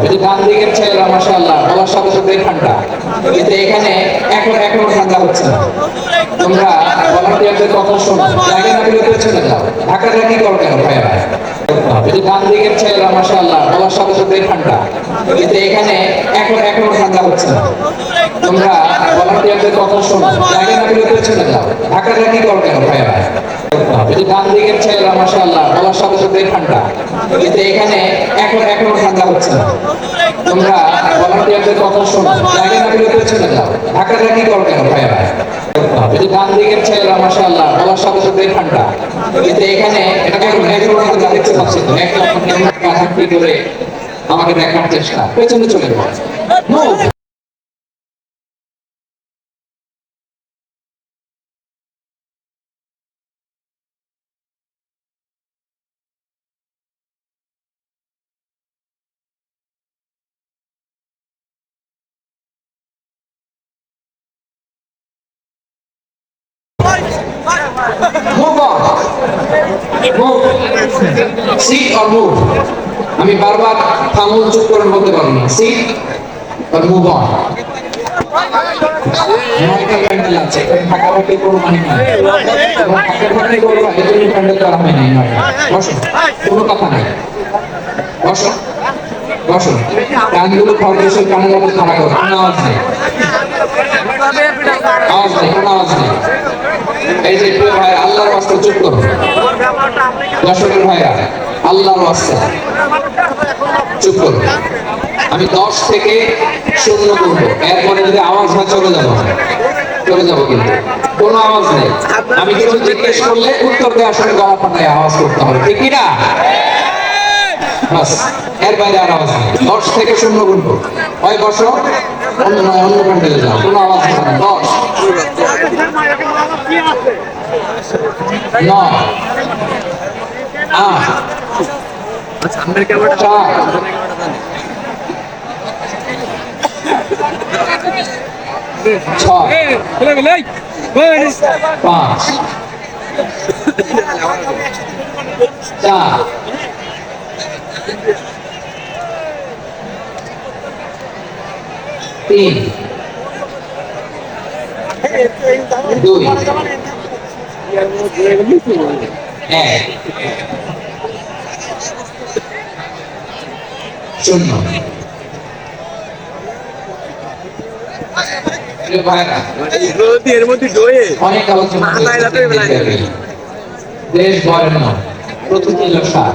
কিন্তু ডান দিকের ছেলেরা, মাশাআল্লাহ, বলার সাথে ঠান্ডা কিন্তু এখানে এখন এখনও হচ্ছে তোমরা ভলান্টিয়ারদের কথা শোনো। জায়গা না পেলে পেছনে যাও ঢাকা ঢাকি করো কেন ভাইয়া কিন্তু ডান দিকের ছেলেরা সাথে ঠান্ডা কিন্তু এখানে এখন এখনও ঠান্ডা হচ্ছে না। তোমরা ভলান্টিয়ারদের কথা শোনো। জায়গা না পেলে পেছনে যাও ঢাকা ঢাকি করো কেন ভাইয়া কিন্তু ডান দিকের ছেলেরা, মাশাআল্লাহ, বলার সাথে সাথে ঠান্ডা। কিন্তু এখানে এখন, এখনও ঠান্ডা হচ্ছে না। তোমরা ভলান্টিয়ারদের কথা শোনো। জায়গা না যাও করো কেন কিন্তু ডান দিকের বলার সাথে সাথে ঠান্ডা। কিন্তু এখানে দেখতে পাচ্ছি তো। করে আমাকে দেখার চেষ্টা। পেছনে চলে যাও। Move! On. Move. Sit or move. আমি বারবার থামুন চুপ করে বলতে পারব না। সিট কোনো মানে হয় নাই নয়টা বসো। কোনো কথা নাই। বসো। বসো। কানগুলো খরগোশের কানের মতো কোনো আওয়াজ নেই। এই যে প্রিয় আল্লাহর চুপ করো। দর্শকের ভাইরা আল্লাহর চুপ করো। আমি দশ থেকে শূন্য করব। এরপরে যদি আওয়াজ হয়, চলে যাব। চলে যাব কিন্তু। কোনো আওয়াজ নেই। আমি কিছু জিজ্ঞেস করলে উত্তর দেওয়ার সময় গলা ফাটায় আওয়াজ করতে হবে। ঠিক না বাস, এর বাইরে আর আওয়াজ নেই। দশ থেকে শূন্য গুনবো হয় বসো। অন্য নয় অন্য প্যান্ডেলে যাও পাঁচ চার তিন। দুই। এক। শূন্য। অনেক আলোচনা। দেশ বরেণ্য প্রতিদিন সার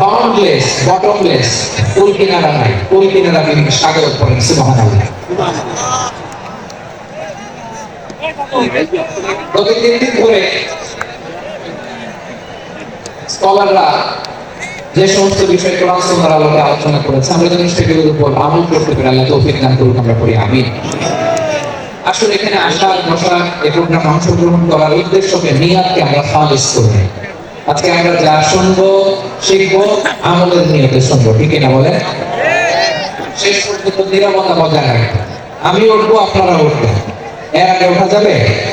বাউন্ডলেস বটমলেস কুল কিনারা নাই কুল কিনারা বিভিন্ন সাগর পড়েন সুবহানাল্লাহ যে সমস্ত বিষয় কোরআন আলোকে আলোচনা করেছে, আমরা যেন সেগুলোর উপর আমল করতে পারি, আল্লাহ তৌফিক দান করুক, আমরা পড়ি আমিন। আসলে এখানে আসা বসা এই প্রোগ্রামে অংশগ্রহণ করার উদ্দেশ্যকে নিয়াতকে আমরা খালিস করব আজকে আমরা যা শুনব, শিখব, আমাদের নিয়তে শুনব, ঠিক না বলে শেষ পর্যন্ত নিরাপত্তা বজায় রাখবে আমি উঠবো, আপনারা উঠবেন। এর আগে ওঠা যাবে?